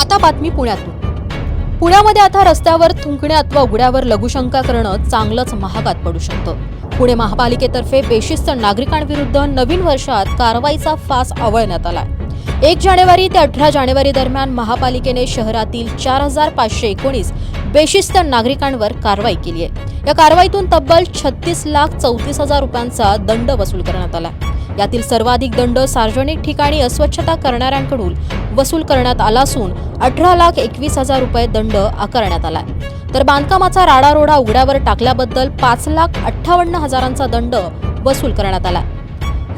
आता बातमी पुण्यातून. पुण्यामध्ये आता रस्त्यावर थुंकणे अथवा उघड्यावर लघुशंका करणं चांगलंच महागात पडू शकतं. पुणे महापालिकेतर्फे बेशिस्त नागरिकांविरुद्ध नवीन वर्षात कारवाईचा फास आवळण्यात आलाय. एक जानेवारी ते अठरा जानेवारी दरम्यान महापालिकेने शहरातील चार हजार पाचशे एकोणीस बेशिस्त नागरिकांवर कारवाई केली आहे. या कारवाईतून तब्बल छत्तीस लाख चौतीस हजार रुपयांचा दंड वसूल करण्यात आला. यातील सर्वाधिक दंड सार्वजनिक ठिकाणी अस्वच्छता करणाऱ्यांकडून वसूल करण्यात आला असून अठरा लाख एकवीस हजार रुपये दंड आकारण्यात आला तर बांधकामाचा राडारोडा उघड्यावर टाकल्याबद्दल पाच लाख अठ्ठावन्न हजारांचा दंड वसूल करण्यात आला.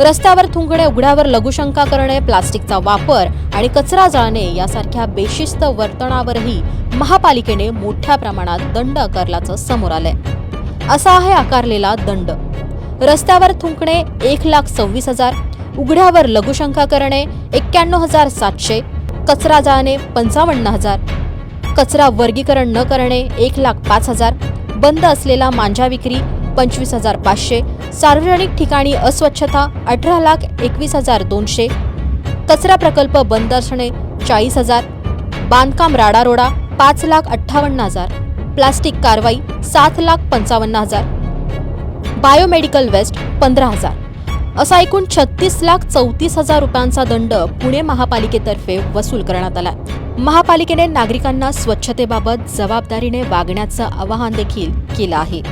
रस्त्यावर थुंकणे उघड्यावर लघुशंका करणे प्लास्टिकचा वापर आणि कचरा जाळणे यासारख्या बेशिस्त वर्तनावरही महापालिकेने मोठ्या प्रमाणात दंड आकारल्याचं समोर आलंय. असा आहे आकारलेला दंड. रस्त्यावर थुंकणे एक लाख सव्वीस हजार. उघड्यावर लघुशंका करणे एक्क्याण्णव हजार सातशे. कचरा जाळणे पंचावन्न हजार. कचरा वर्गीकरण न करणे एक लाख पाच हजार. बंद असलेला मांजा विक्री पंचवीस हजार पाचशे. सार्वजनिक ठिकाणी अस्वच्छता अठरा लाख एकवीस हजार दोनशे. कचरा प्रकल्प बंद असणे चाळीस हजार. बांधकाम राडारोडा पाच लाख अठ्ठावन्न हजार. प्लास्टिक कारवाई सात लाख पंचावन्न हजार. बायोमेडिकल वेस्ट पंधरा हजार. असा एकूण छत्तीस लाख चौतीस हजार रुपयांचा दंड पुणे महापालिकेतर्फे वसूल करण्यात आला. महापालिकेने नागरिकांना स्वच्छतेबाबत जबाबदारीने वागण्याचं आवाहन देखील केलं आहे.